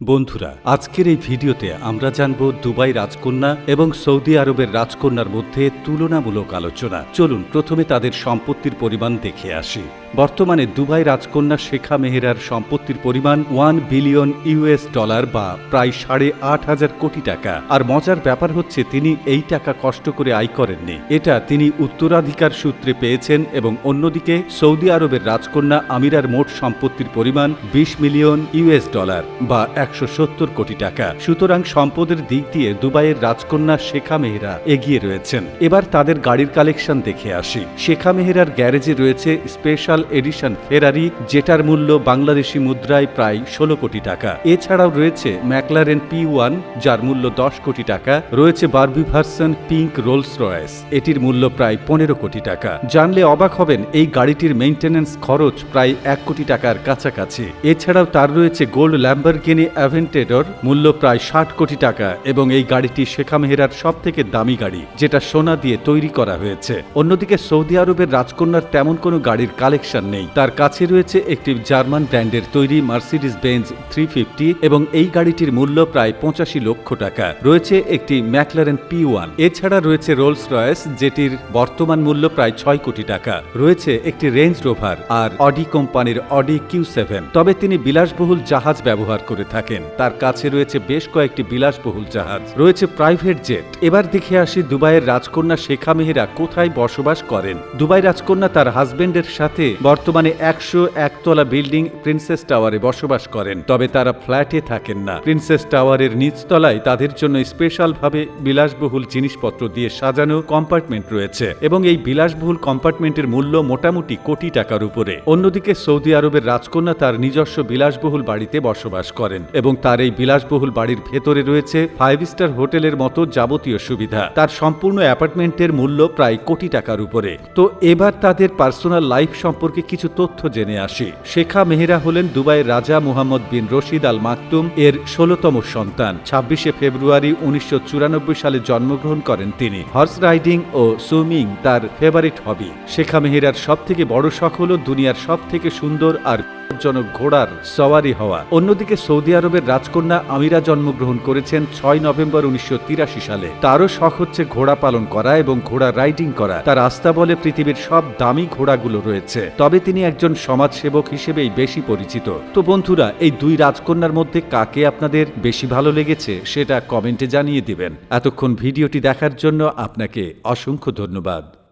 বন্ধুরা, আজকের এই ভিডিওতে আমরা জানব দুবাই রাজকন্যা এবং সৌদি আরবের রাজকন্যার মধ্যে তুলনামূলক আলোচনা। চলুন, প্রথমে তাদের সম্পত্তির পরিমাণ দেখে আসি। বর্তমানে দুবাই রাজকন্যা শেখা মেহেরার সম্পত্তির পরিমাণ ওয়ান বিলিয়ন ইউএস ডলার বা প্রায় সাড়ে আট হাজার কোটি টাকা। আর মজার ব্যাপার হচ্ছে, তিনি এই টাকা কষ্ট করে আয় করেননি। এটা তিনি উত্তরাধিকার সূত্রে পেয়েছেন এবং অন্যদিকে সৌদি আরবের রাজকন্যা আমিরার মোট সম্পত্তির পরিমাণ বিশ মিলিয়ন ইউএস ডলার বা একশো সত্তর কোটি টাকা। সুতরাং সম্পদের দিক দিয়ে দুবাইয়ের রাজকন্যা শেখা মেহেরা এগিয়ে রয়েছেন। এবার তাদের গাড়ির কালেকশন দেখে আসি। শেখা মেহেরার গ্যারেজে রয়েছে স্পেশাল এডিশন ফেরারি, যেটার মূল্য বাংলাদেশি মুদ্রায় প্রায় ষোলো কোটি টাকা। এছাড়াও রয়েছে ম্যাকলারেন পি ওয়ান, যার মূল্য দশ কোটি টাকা। রয়েছে Barbie version pink Rolls Royce, এটির মূল্য প্রায় পনেরো কোটি টাকা। জানলে অবাক হবেন, এই গাড়িটির মেইনটেনেন্স খরচ প্রায় এক কোটি টাকার কাছাকাছি। এছাড়াও তার রয়েছে গোল্ড ল্যাম্বারগিনি অ্যাভেন্টেডর, মূল্য প্রায় ষাট কোটি টাকা, এবং এই গাড়িটি শেখা মেহেরার সব থেকে দামি গাড়ি, যেটা সোনা দিয়ে তৈরি করা হয়েছে। অন্যদিকে সৌদি আরবের রাজকন্যার তেমন কোনো গাড়ির কালেকশন নেই। তার কাছে রয়েছে একটি জার্মান ব্র্যান্ডের তৈরি মার্সিডিস বেঞ্জ থ্রি ফিফটি এবং এই গাড়িটির মূল্য প্রায় পঁচাশি লক্ষ টাকা। রয়েছে একটি ম্যাকলারেন পি ওয়ান এছাড়া রয়েছে রোলস রয়েস যেটির বর্তমান মূল্য প্রায় ছয় কোটি টাকা। রয়েছে একটি রেঞ্জ রোভার আর অডি কোম্পানির অডি কিউ সেভেন তবে তিনি বিলাসবহুল জাহাজ ব্যবহার করে থাকেন। তার কাছে রয়েছে বেশ কয়েকটি বিলাসবহুল জাহাজ। রয়েছে প্রাইভেট জেট। এবার দেখে আসি দুবাইয়ের রাজকন্যা শেখা মেহেরা কোথায় বসবাস করেন। দুবাই রাজকন্যা তার হাজবেন্ডের সাথে বর্তমানে একশো একতলা বিল্ডিং প্রিন্সেস টাওয়ারে বসবাস করেন। তবে তারা ফ্ল্যাটে থাকেন না। প্রিন্সেস টাওয়ারের নিচতলায় তাদের জন্য স্পেশাল ভাবে বিলাসবহুল জিনিসপত্র দিয়ে সাজানো কম্পার্টমেন্ট রয়েছে এবং এই বিলাসবহুল কম্পার্টমেন্টের মূল্য মোটামুটি কোটি টাকার উপরে। অন্যদিকে সৌদি আরবের রাজকন্যা তার নিজস্ব বিলাসবহুল বাড়িতে বসবাস করেন এবং তার এই বিলাসবহুল বাড়ির ভেতরে রয়েছে ফাইভ স্টার হোটেলের মতো যাবতীয় সুবিধা। তার সম্পূর্ণ অ্যাপার্টমেন্টের মূল্য প্রায় কোটি টাকার উপরে। তো এবার তাদের পার্সোনাল লাইফ সম্পর্কে কিছু তথ্য জেনে আসি। শেখা মেহেরা হলেন দুবাইয়ের রাজা মুহাম্মদ বিন রশিদ আল মাকতুম এর ষোলতম সন্তান। ছাব্বিশে ফেব্রুয়ারি উনিশশো চুরানব্বই সালে জন্মগ্রহণ করেন তিনি। হর্স রাইডিং ও সুইমিং তার ফেভারিট হবি। শেখা মেহেরার সব থেকে বড় শখ হল দুনিয়ার সব থেকে সুন্দর আর জনক ঘোড়ার সওয়ারি হওয়া। অন্যদিকে সৌদি আরবের রাজকন্যা আমিরা জন্মগ্রহণ করেছেন ছয় নভেম্বর উনিশশো তিরাশি সালে। তারও শখ হচ্ছে ঘোড়া পালন করা এবং ঘোড়া রাইডিং করা। তার আস্থা বলে পৃথিবীর সব দামি ঘোড়াগুলো রয়েছে। তবে তিনি একজন সমাজসেবক হিসেবেই বেশি পরিচিত। তো বন্ধুরা, এই দুই রাজকন্যার মধ্যে কাকে আপনাদের বেশি ভালো লেগেছে সেটা কমেন্টে জানিয়ে দিবেন। এতক্ষণ ভিডিওটি দেখার জন্য আপনাকে অসংখ্য ধন্যবাদ।